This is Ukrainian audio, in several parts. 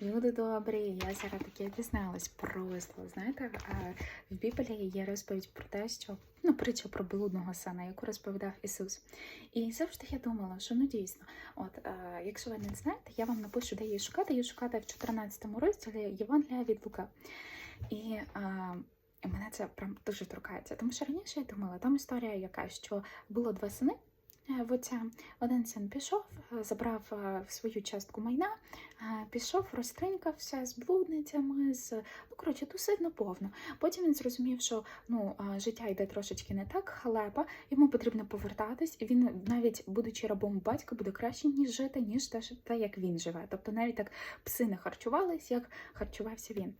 Люди добрі, я зараз таке дізналась просто. Знаєте, е, в Біблії є розповідь про те, що ну, притча про блудного сина, яку розповідав Ісус. І завжди я думала, що ну дійсно, от якщо ви не знаєте, я вам напишу, де її шукати. Її шукати в 14 розділі Євангелія від Лука. І е, мене це прям дуже торкається. Тому що раніше я думала, там історія яка, що було два сини. Е, в один син пішов, е, забрав е, свою частку майна, пішов, розтринькався з блудницями, з ну коротше, тусив наповно. Потім він зрозумів, що ну життя йде трошечки не так, халепа, йому потрібно повертатись, і він, навіть будучи рабом батька, буде краще ніж жити, ніж те, те, як він живе. Тобто навіть так пси не харчувались, як харчувався він.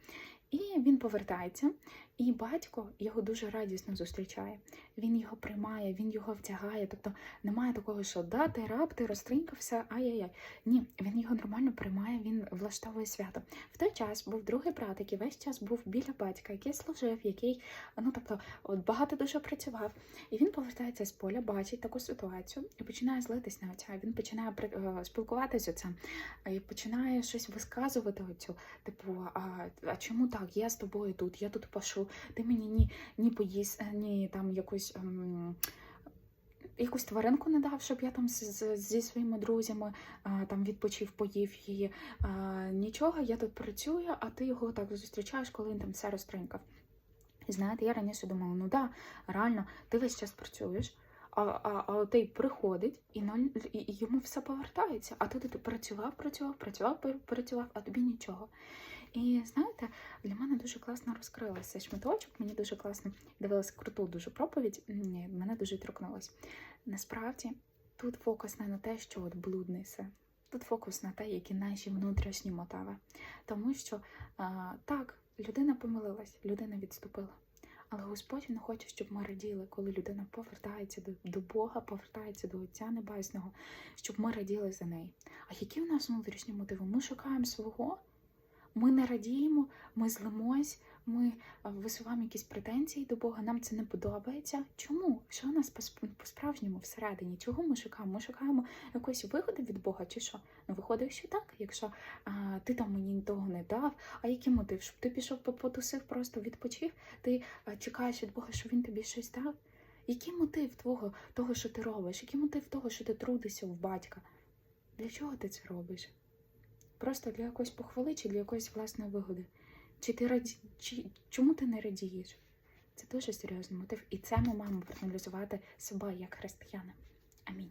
І він повертається, і батько його дуже радісно зустрічає. Він його приймає, він його втягає. Тобто немає такого, що да, ти раб, ти розтринькався, ай-яй-яй. Ні, він його нормально приймає, він влаштовує свято. В той час був другий брат, який весь час був біля батька, який служив, який ну тобто от багато дуже працював. І він повертається з поля, бачить таку ситуацію і починає злитись на отця. Він починає е, спілкуватися з отцем і починає щось висказувати оцю. Типу, а, а чому так? Я з тобою тут, я тут ти мені ні, ні поїсть, ні там якусь. ем, Якусь тваринку не дав, щоб я там з, зі своїми друзями а, там відпочив, поїв її. А, нічого, я тут працюю, а ти його так зустрічаєш, коли він там все розтринкав. І знаєте, я раніше думала, ну да, реально, ти весь час працюєш, а, а, а той приходить і, ноль, і, йому все повертається. А тут ти працював, працював, працював, працював, а тобі нічого. І знаєте, для мене дуже класно розкрилася шматочок, мені дуже класно дивилася круту дуже проповідь, м, мене дуже торкнулось. Насправді тут фокус не на те, що от блудний. Тут фокус на те, які наші внутрішні мотиви. Тому що а, так, людина помилилась, людина відступила. Але Господь не хоче, щоб ми раділи, коли людина повертається до, до Бога, повертається до Отця Небесного, щоб ми раділи за неї. А які в нас внутрішні мотиви? Ми шукаємо свого, ми не радіємо, ми злимось, ми висуваємо якісь претензії до Бога, нам це не подобається. Чому? Що у нас по- по-справжньому всередині? Чого ми шукаємо? Ми шукаємо якоїсь вигоди від Бога, чи що? Ну, виходить, що так, якщо а, ти там мені того не дав, а який мотив? Щоб ти пішов по- потусив, просто відпочив, ти а, чекаєш від Бога, щоб він тобі щось дав? Який мотив твого, того, що ти робиш? Який мотив того, що ти трудишся в батька? Для чого ти це робиш? Просто для якоїсь похвали чи для якоїсь власної вигоди? Чи ти раді... чи... Чому ти не радієш? Це дуже серйозний мотив, і це ми маємо проаналізувати себе як християни. Амінь.